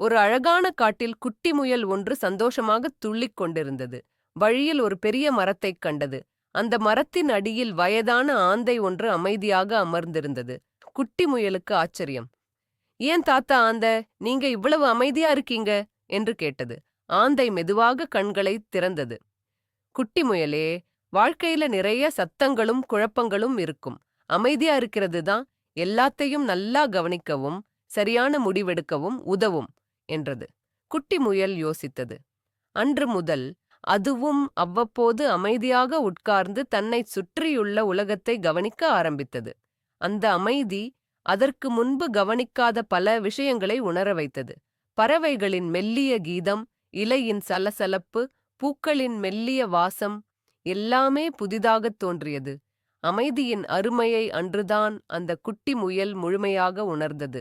ஒரு அழகான காட்டில் குட்டி முயல் ஒன்று சந்தோஷமாக துள்ளிக் கொண்டிருந்தது. வழியில் ஒரு பெரிய மரத்தைக் கண்டது. அந்த மரத்தின் அடியில் வயதான ஆந்தை ஒன்று அமைதியாக அமர்ந்திருந்தது. குட்டி முயலுக்கு ஆச்சரியம். ஏன் தாத்தா ஆந்த நீங்க இவ்வளவு அமைதியா இருக்கீங்க? என்று கேட்டது. ஆந்தை மெதுவாக கண்களை திறந்தது. குட்டி முயலே வாழ்க்கையில நிறைய சத்தங்களும் குழப்பங்களும் இருக்கும். அமைதியா இருக்கிறது தான். எல்லாத்தையும் நல்லா கவனிக்கவும் சரியான முடிவெடுக்கவும் உதவும். என்றது. குட்டி முயல் யோசித்தது. அன்று முதல் அதுவும் அவ்வப்போது அமைதியாக உட்கார்ந்து தன்னைச் சுற்றியுள்ள உலகத்தை கவனிக்க ஆரம்பித்தது. அந்த அமைதி அதற்கு முன்பு கவனிக்காத பல விஷயங்களை உணர வைத்தது. பறவைகளின் மெல்லிய கீதம் இலையின் சலசலப்பு பூக்களின் மெல்லிய வாசம் எல்லாமே புதிதாகத் தோன்றியது. அமைதியின் அருமையை அன்றுதான் அந்த குட்டி முயல் முழுமையாக உணர்ந்தது.